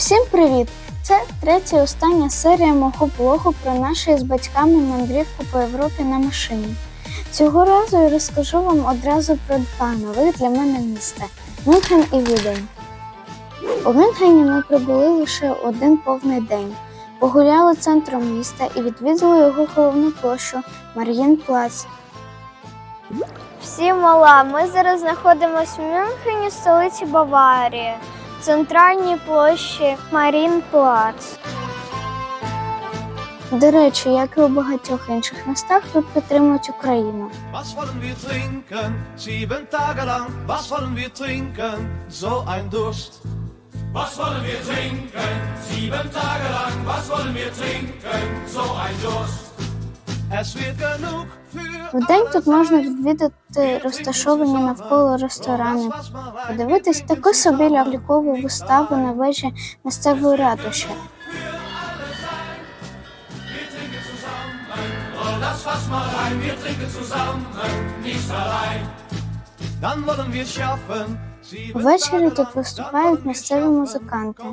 Всім привіт! Це третя і остання серія мого блогу про наші з батьками мандрівку по Європі на машині. Цього разу я розкажу вам одразу про два нових для мене міста Мюнхен і Відень. У Мюнхені ми прибули лише один повний день. Погуляли центром міста і відвідали його головну площу Мар'їнплац. Всім мала. Ми зараз знаходимося в Мюнхені, столиці Баварії, центральній площі Марінплац. До речі, як і у багатьох інших містах, тут підтримують Україну. Was wollen wir trinken? Sieben Tage lang. Was wollen wir trinken? So ein Durst. Вдень тут можна відвідати розташовані навколо ресторани, подивитись таку собі лялькову виставу на вежі місцевої ратуші. Ввечері тут виступають місцеві музиканти.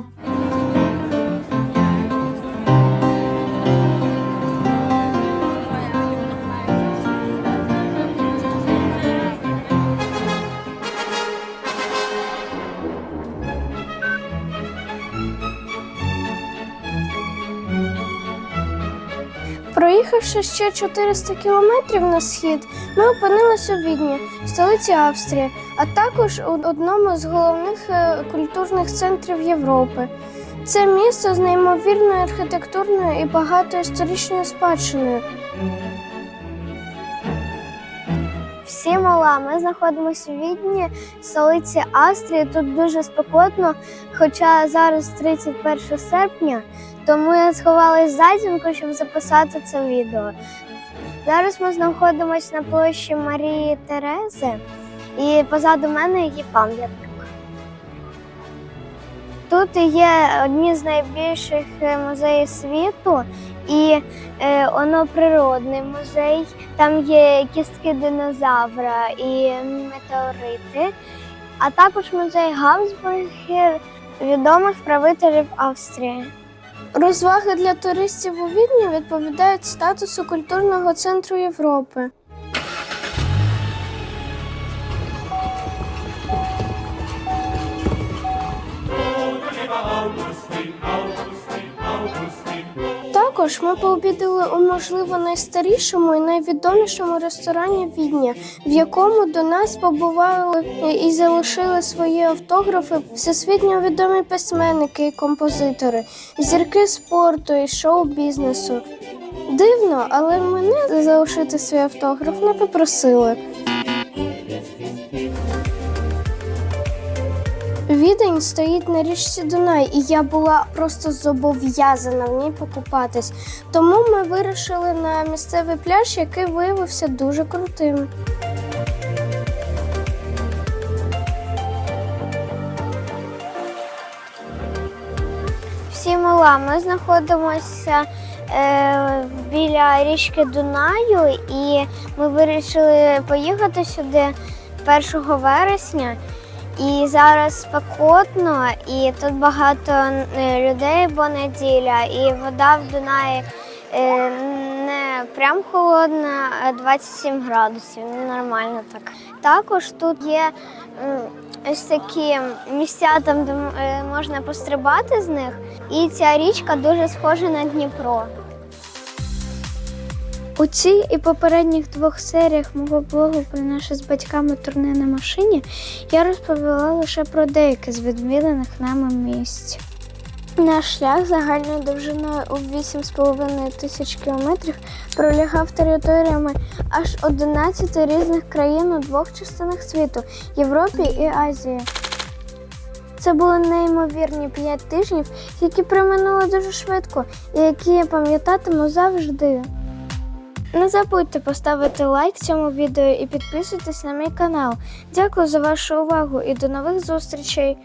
Проїхавши ще 400 кілометрів на схід, ми опинилися у Відні, столиці Австрії, а також у одному з головних е, культурних центрів Європи. Це місто з неймовірною архітектурною і багатою історичною спадщиною. Всім мала. Ми знаходимося у Відні, столиці Австрії. Тут дуже спекотно, хоча зараз 31 серпня, тому я сховалась за зімку, щоб записати це відео. Зараз ми знаходимося на площі Марії Терези, і позаду мене є пам'ятник. Тут є одні з найбільших е, музеїв світу, і е, воно природний музей. Там є кістки динозавра і метеорити, а також музей Габсбургер, відомих правителів Австрії. Розваги для туристів у Відні відповідають статусу культурного центру Європи. Також ми пообідали у можливо найстарішому і найвідомішому ресторані Відня, в якому до нас побували і залишили свої автографи всесвітнььо відомі письменники і композитори, зірки спорту і шоу-бізнесу. Дивно, але мене залишити свій автограф не попросили. Відень стоїть на річці Дунай, і я була просто зобов'язана в ній покупатись. Тому ми вирішили на місцевий пляж, який виявився дуже крутим. Всі мила. Ми знаходимося е, біля річки Дунаю, і ми вирішили поїхати сюди 1 вересня. І зараз спекотно, і тут багато людей, бо неділя, і вода в Дунаї е, не прям холодна, а 27 градусів. Ну, Нормально так. Також тут є ось такі місця, там, де е, можна пострибати з них. І ця річка дуже схожа на Дніпро. У цій і попередніх двох серіях мого блогу про наше з батьками турне на машині я розповіла лише про деякі з відвіданих нами місць. Наш шлях загальною довжиною у 8,5 тисяч кілометрів пролягав територіями аж 11 різних країн у двох частинах світу Європі і Азії. Це були неймовірні 5 тижнів, які проминули дуже швидко і які я пам'ятатиму завжди. Не забудьте поставити лайк цьому відео і підписуйтесь на мій канал. Дякую за вашу увагу і до нових зустрічей!